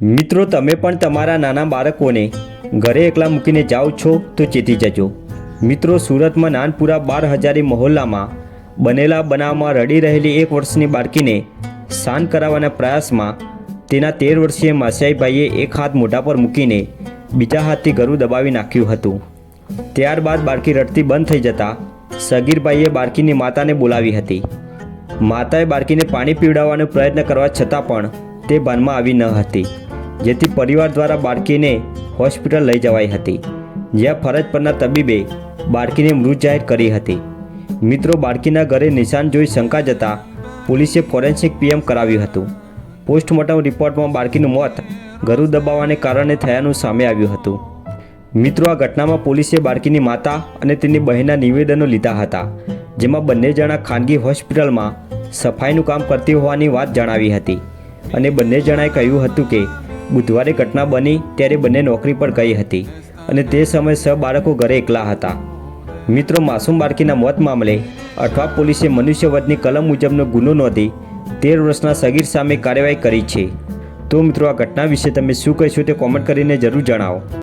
મિત્રો, તમે પણ તમારા નાના બાળકોને ઘરે એકલા મૂકીને જાઓ છો તો ચેતી જજો. મિત્રો, સુરતમાં નાનપુરા બાર હજારી મહોલ્લામાં બનેલા બનાવમાં રડી રહેલી એક વર્ષની બાળકીને શાંત કરાવવાના પ્રયાસમાં તેના તેર વર્ષીય માસિયાઈભાઈએ એક હાથ મોઢા પર મૂકીને બીજા હાથથી ગરું દબાવી નાખ્યું હતું. ત્યારબાદ બાળકી રડતી બંધ થઈ જતાં સગીરભાઈએ બાળકીની માતાને બોલાવી હતી. માતાએ બાળકીને પાણી પીવડાવવાનો પ્રયત્ન કરવા છતાં પણ તે ભાનમાં આવી ન હતી. જેથી પરિવાર દ્વારા બાળકીને હોસ્પિટલ લઈ જવાઈ હતી. જ્યાં ફરજ પરના તબીબે બાળકીને મૃત જાહેર કરી હતી. મિત્રો, બાળકીના ઘરે નિશાન જોઈ શંકા જતા પોલીસે ફોરેન્સિક પીએમ કરાવ્યું હતું. પોસ્ટમોર્ટમ રિપોર્ટમાં બાળકીનું મોત ગરુ દબાવવાને કારણે થયાનું સામે આવ્યું હતું. મિત્રો, આ ઘટનામાં પોલીસે બાળકીની માતા અને તેની બહેનના નિવેદનો લીધા હતા, જેમાં બંને જણા ખાનગી હોસ્પિટલમાં સફાઈનું કામ કરતી હોવાની વાત જણાવી હતી. અને બંને જણાએ કહ્યું હતું કે બુધવારે ઘટના બની ત્યારે બંને નોકરી પર ગઈ હતી અને તે સમયે સ બાળકો ઘરે એકલા હતા. મિત્રો માસૂમ બાળકીના મોત મામલે અઠવા પોલીસે મનુષ્યવધની કલમ મુજબનો ગુનો નોંધી તેર વર્ષના સગીર સામે કાર્યવાહી કરી છે. તો મિત્રો આ ઘટના વિશે તમે શું કહેશો તે કોમેન્ટ કરીને જરૂર જણાવો.